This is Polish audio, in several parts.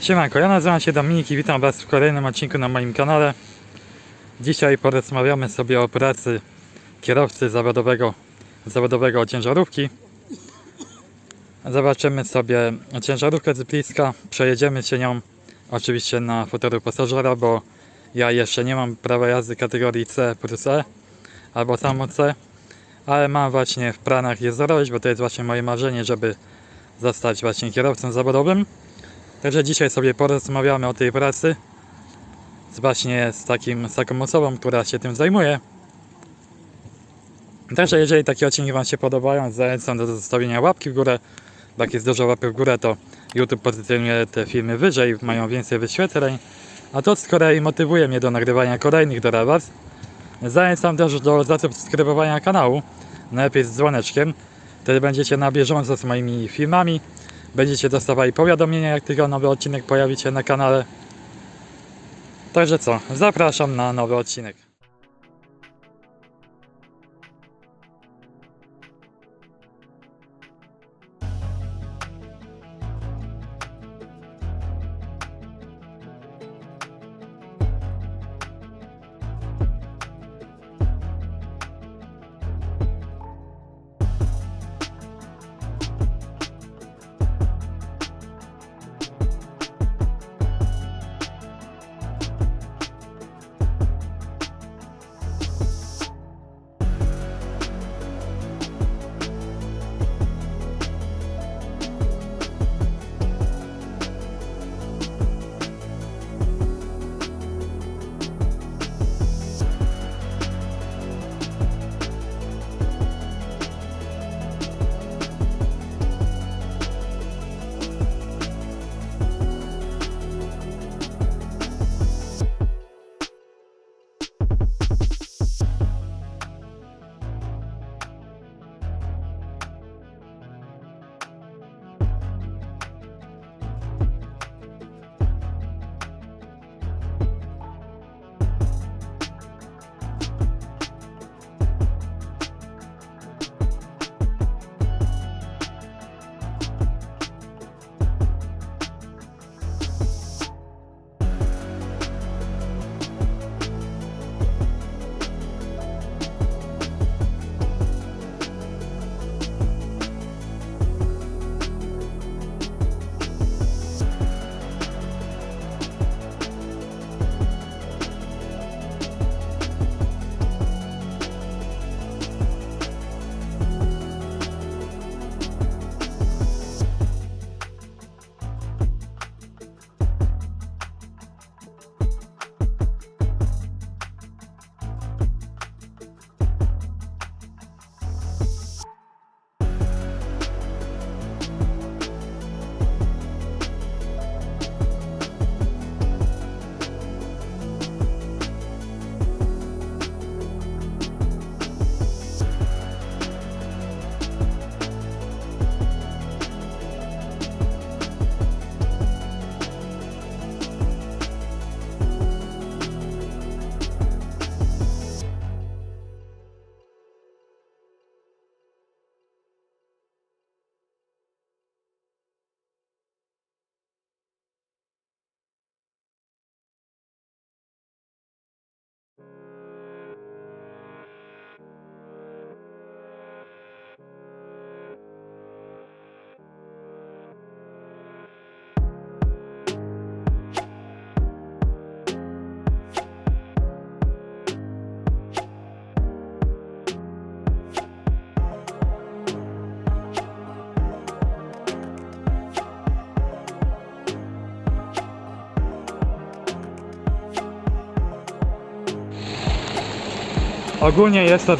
Siemanko, ja nazywam się Dominik i witam Was w kolejnym odcinku na moim kanale. Dzisiaj porozmawiamy sobie o pracy kierowcy zawodowego, zawodowego ciężarówki. Zobaczymy sobie ciężarówkę z bliska, przejedziemy się nią oczywiście na fotelu pasażera, bo ja jeszcze nie mam prawa jazdy kategorii C plus E albo samo C, ale mam właśnie w planach je zrobić, bo to jest właśnie moje marzenie, żeby zostać właśnie kierowcą zawodowym. Także dzisiaj sobie porozmawiamy o tej pracy właśnie z, takim, z taką osobą, która się tym zajmuje. Także jeżeli takie odcinki Wam się podobają, zachęcam do zostawienia łapki w górę. Jak jest dużo łapy w górę, to YouTube pozycjonuje te filmy wyżej, mają więcej wyświetleń. A to z kolei motywuje mnie do nagrywania kolejnych dla Was. Zachęcam też do zasubskrybowania kanału, najlepiej z dzwoneczkiem. Wtedy będziecie na bieżąco z moimi filmami. Będziecie dostawali powiadomienia, jak tylko nowy odcinek pojawi się na kanale. Także co, zapraszam na nowy odcinek. Ogólnie jest to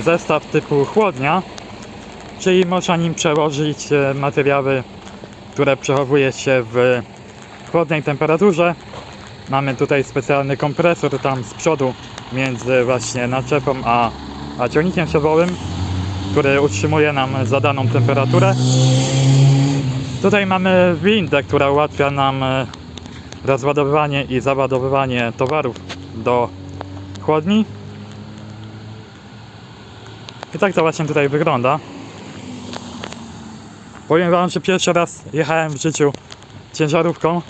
zestaw typu chłodnia, czyli można nim przełożyć e, materiały, które przechowuje się w chłodnej temperaturze. Mamy tutaj specjalny kompresor tam z przodu między właśnie naczepą a, a ciągnikiem który utrzymuje nam zadaną temperaturę. Tutaj mamy windę, która ułatwia nam e, rozładowywanie i załadowywanie towarów do chłodni. I tak to właśnie tutaj wygląda. Powiem Wam, że pierwszy raz jechałem w życiu ciężarówką.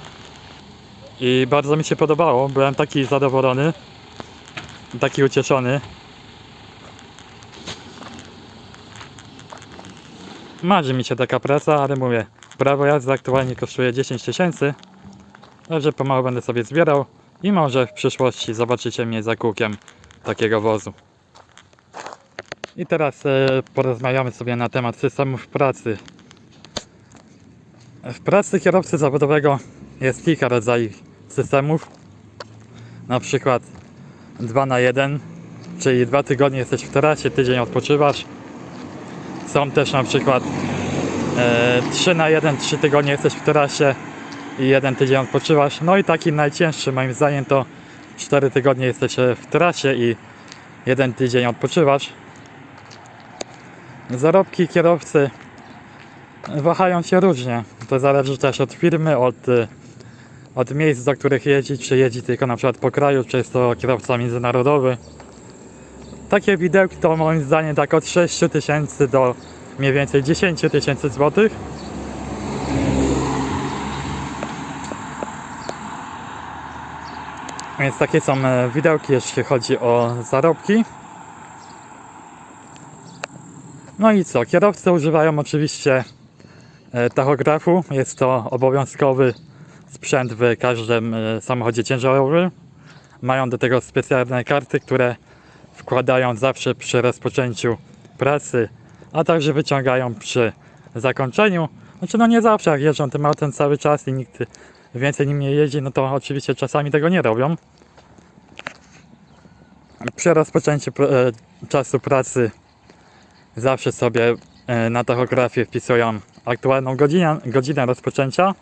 I bardzo mi się podobało. Byłem taki zadowolony. Taki ucieszony. Marzy mi się taka praca, ale mówię, prawo jazdy aktualnie kosztuje 10 tysięcy. Także pomału będę sobie zbierał i może w przyszłości zobaczycie mnie za kółkiem takiego wozu. I teraz e, porozmawiamy sobie na temat systemów pracy. W pracy kierowcy zawodowego jest kilka rodzajów systemów. Na przykład 2 na 1, czyli dwa tygodnie jesteś w trasie, tydzień odpoczywasz. Są też na przykład e, 3 na 1, 3 tygodnie jesteś w trasie i jeden tydzień odpoczywasz. No i taki najcięższy moim zdaniem to 4 tygodnie jesteś e, w trasie i jeden tydzień odpoczywasz. Zarobki kierowcy wahają się różnie. To zależy też od firmy, od, od miejsc, do których jeździ, czy jeździ tylko na przykład po kraju, czy jest to kierowca międzynarodowy. Takie widełki to moim zdaniem tak od 6 tysięcy do mniej więcej 10 tysięcy złotych. Więc takie są e, widełki, jeśli chodzi o zarobki. No i co? Kierowcy używają oczywiście e, tachografu. Jest to obowiązkowy sprzęt w każdym e, samochodzie ciężarowym. Mają do tego specjalne karty, które wkładają zawsze przy rozpoczęciu pracy, a także wyciągają przy zakończeniu. Znaczy no nie zawsze, jak jeżdżą tym autem cały czas i nikt więcej nim nie jeździ, no to oczywiście czasami tego nie robią. Przy rozpoczęciu pr- e, czasu pracy zawsze sobie e, na tachografie wpisują aktualną godzinę, godzinę rozpoczęcia.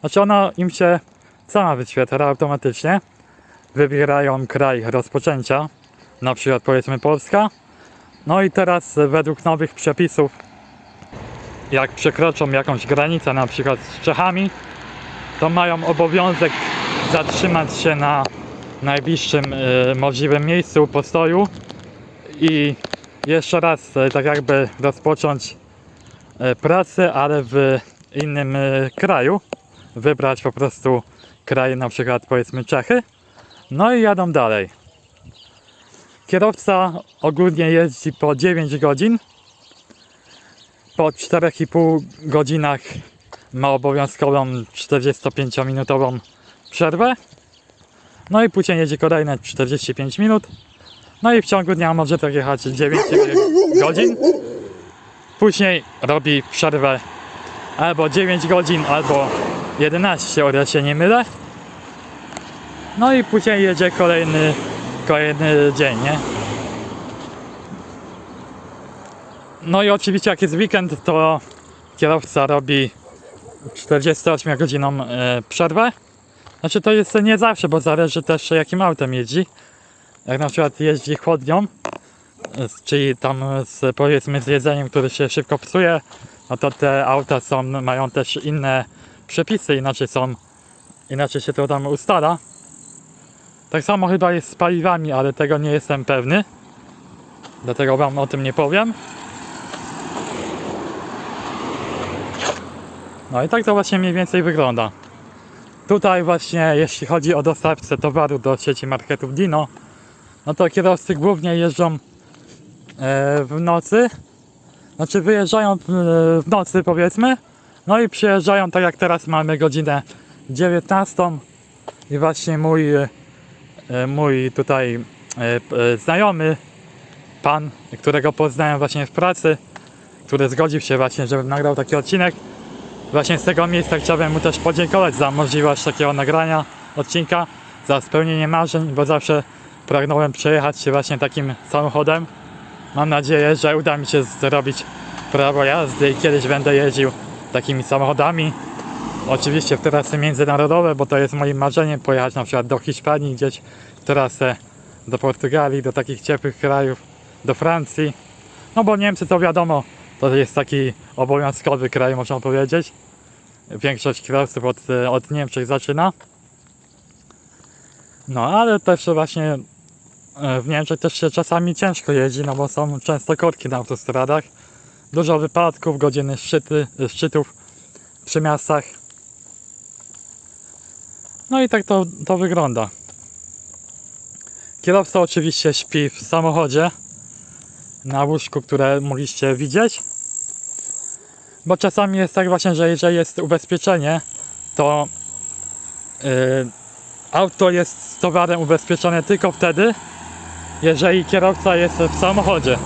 Znaczy ona im się sama wyświetla automatycznie. Wybierają kraj rozpoczęcia, na przykład powiedzmy Polska. No i teraz według nowych przepisów, jak przekroczą jakąś granicę, na przykład z Czechami, to mają obowiązek zatrzymać się na najbliższym e, możliwym miejscu postoju i jeszcze raz e, tak jakby rozpocząć e, pracę, ale w innym e, kraju. Wybrać po prostu kraj, na przykład powiedzmy Czechy. No i jadą dalej. Kierowca ogólnie jeździ po 9 godzin. Po 4,5 godzinach ma obowiązkową 45-minutową przerwę. No i później jedzie kolejne 45 minut. No i w ciągu dnia może tak jechać 9 godzin. Później robi przerwę albo 9 godzin, albo 11, o ile się nie mylę. No i później jedzie kolejny, kolejny dzień, nie? No i oczywiście jak jest weekend, to kierowca robi 48 godziną e, przerwę. Znaczy to jest nie zawsze, bo zależy też jakim autem jeździ. Jak na przykład jeździ chłodnią, czyli tam z, powiedzmy z jedzeniem, które się szybko psuje, no to te auta są, mają też inne przepisy, inaczej są, inaczej się to tam ustala. Tak samo chyba jest z paliwami, ale tego nie jestem pewny. Dlatego wam o tym nie powiem. No i tak to właśnie mniej więcej wygląda. Tutaj właśnie jeśli chodzi o dostawcę towaru do sieci marketów Dino, no to kierowcy głównie jeżdżą e, w nocy. Znaczy wyjeżdżają w, w nocy powiedzmy, no i przyjeżdżają tak jak teraz mamy godzinę 19 i właśnie mój, e, mój tutaj e, e, znajomy, pan, którego poznałem właśnie w pracy, który zgodził się właśnie, żebym nagrał taki odcinek, Właśnie z tego miejsca chciałbym mu też podziękować za możliwość takiego nagrania odcinka, za spełnienie marzeń, bo zawsze pragnąłem przejechać się właśnie takim samochodem. Mam nadzieję, że uda mi się zrobić prawo jazdy i kiedyś będę jeździł takimi samochodami. Oczywiście w trasy międzynarodowe, bo to jest moim marzeniem pojechać na przykład do Hiszpanii, gdzieś w trasę do Portugalii, do takich ciepłych krajów, do Francji. No bo Niemcy to wiadomo, to jest taki obowiązkowy kraj, można powiedzieć. Większość kierowców od, od Niemczech zaczyna. No, ale też właśnie e, w Niemczech też się czasami ciężko jeździ, no bo są często korki na autostradach. Dużo wypadków, godziny szczyty, szczytów przy miastach. No i tak to, to wygląda. Kierowca oczywiście śpi w samochodzie na łóżku, które mogliście widzieć. Bo czasami jest tak właśnie, że jeżeli jest ubezpieczenie, to yy, auto jest towarem ubezpieczone tylko wtedy, jeżeli kierowca jest w samochodzie.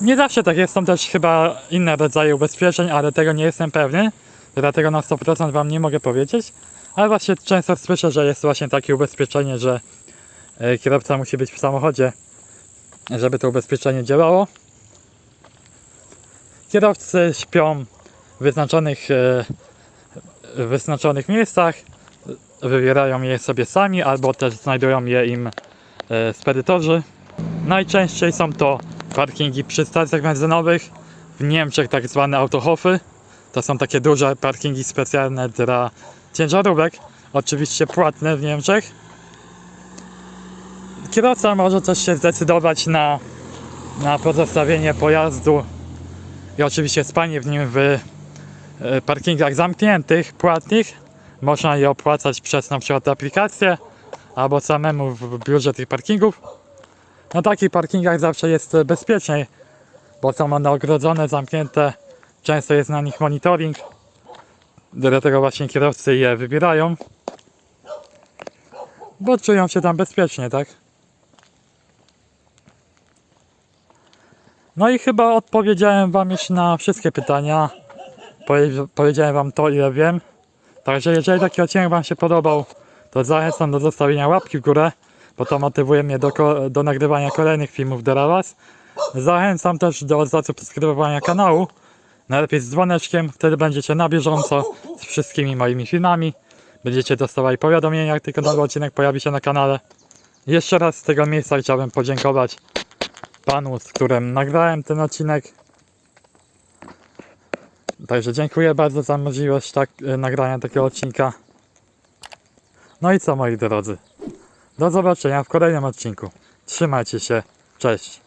Nie zawsze tak jest, są też chyba inne rodzaje ubezpieczeń, ale tego nie jestem pewny, dlatego na 100% Wam nie mogę powiedzieć. Ale właśnie często słyszę, że jest właśnie takie ubezpieczenie, że e, kierowca musi być w samochodzie, żeby to ubezpieczenie działało. Kierowcy śpią w wyznaczonych, e, w wyznaczonych miejscach, wybierają je sobie sami, albo też znajdują je im spedytorzy. Najczęściej są to parkingi przy stacjach benzynowych, w Niemczech tak zwane autohofy. To są takie duże parkingi specjalne dla ciężarówek, oczywiście płatne w Niemczech. Kierowca może też się zdecydować na, na pozostawienie pojazdu i oczywiście spanie w nim w e, parkingach zamkniętych, płatnych. Można je opłacać przez przykład aplikację albo samemu w biurze tych parkingów. Na takich parkingach zawsze jest bezpieczniej, bo są one ogrodzone, zamknięte, często jest na nich monitoring. Dlatego właśnie kierowcy je wybierają, bo czują się tam bezpiecznie, tak? No i chyba odpowiedziałem Wam już na wszystkie pytania. Powie- Powiedziałem Wam to, ile wiem. Także jeżeli taki odcinek Wam się podobał, to zachęcam do zostawienia łapki w górę, bo to motywuje mnie do, do nagrywania kolejnych filmów dla Was. Zachęcam też do zasubskrybowania kanału, najlepiej z dzwoneczkiem, wtedy będziecie na bieżąco z wszystkimi moimi filmami. Będziecie dostawali powiadomienia, jak tylko nowy odcinek pojawi się na kanale. Jeszcze raz z tego miejsca chciałbym podziękować panu, z którym nagrałem ten odcinek. Także dziękuję bardzo za możliwość tak, e, nagrania takiego odcinka. No i co moi drodzy? Do zobaczenia w kolejnym odcinku. Trzymajcie się. Cześć.